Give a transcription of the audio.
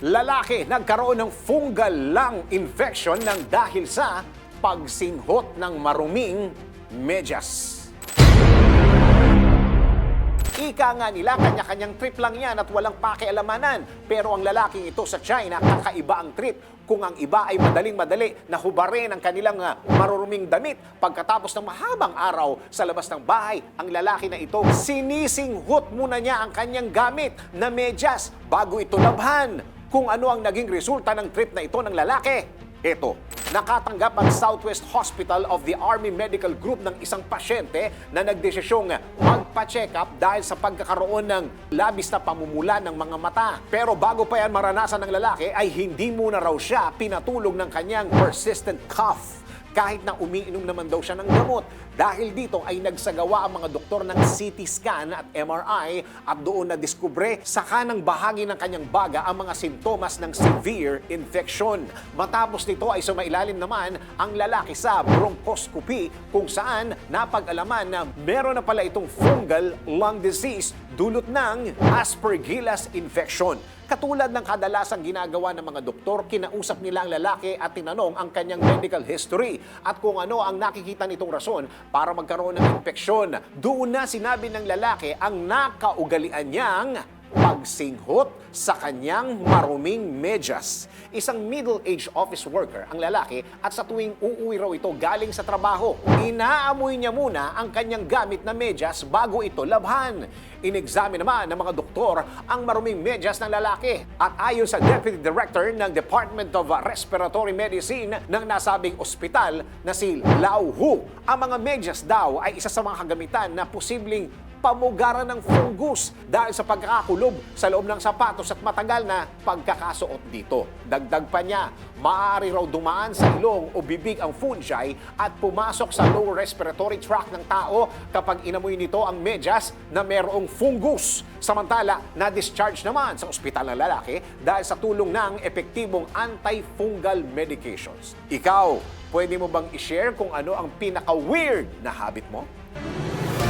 Lalaki nagkaroon ng fungal lung infection ng dahil sa pagsinghot ng maruming medyas. Ika nga nila, kanya-kanyang trip lang yan at walang pakialamanan. Pero ang lalaking ito sa China, kakaiba ang trip. Kung ang iba ay madaling-madali na hubarin ang kanilang ah, maruruming damit pagkatapos ng mahabang araw sa labas ng bahay, ang lalaki na ito, sinisinghot muna niya ang kanyang gamit na medyas bago ito labhan. Kung ano ang naging resulta ng trip na ito ng lalaki, ito, nakatanggap ang Southwest Hospital of the Army Medical Group ng isang pasyente na nagdesisyong magpa-check up dahil sa pagkakaroon ng labis na pamumula ng mga mata. Pero bago pa yan maranasan ng lalaki ay hindi muna raw siya pinatulog ng kanyang persistent cough kahit na umiinom naman daw siya ng gamot. Dahil dito ay nagsagawa ang mga doktor ng CT scan at MRI at doon na diskubre sa kanang bahagi ng kanyang baga ang mga sintomas ng severe infection. Matapos nito ay sumailalim naman ang lalaki sa bronchoscopy kung saan napag-alaman na meron na pala itong fungal lung disease dulot ng Aspergillus infection. Katulad ng kadalasang ginagawa ng mga doktor, kinausap nila ang lalaki at tinanong ang kanyang medical history at kung ano ang nakikita nitong rason para magkaroon ng infeksyon. Doon na sinabi ng lalaki ang nakaugalian niyang pagsinghot sa kanyang maruming medyas. Isang middle-aged office worker ang lalaki at sa tuwing uuwi raw ito galing sa trabaho, inaamoy niya muna ang kanyang gamit na medyas bago ito labhan. Inexamine naman ng mga doktor ang maruming medyas ng lalaki. At ayon sa Deputy Director ng Department of Respiratory Medicine ng nasabing ospital na si Lau Hu, ang mga medyas daw ay isa sa mga kagamitan na posibleng pamugaran ng fungus dahil sa pagkakakulob sa loob ng sapatos at matagal na pagkakasuot dito. Dagdag pa niya, maaari raw dumaan sa ilong o bibig ang fungi at pumasok sa lower respiratory tract ng tao kapag inamoy nito ang medyas na mayroong fungus. Samantala, na-discharge naman sa ospital ng lalaki dahil sa tulong ng epektibong antifungal medications. Ikaw, pwede mo bang i-share kung ano ang pinaka-weird na habit mo?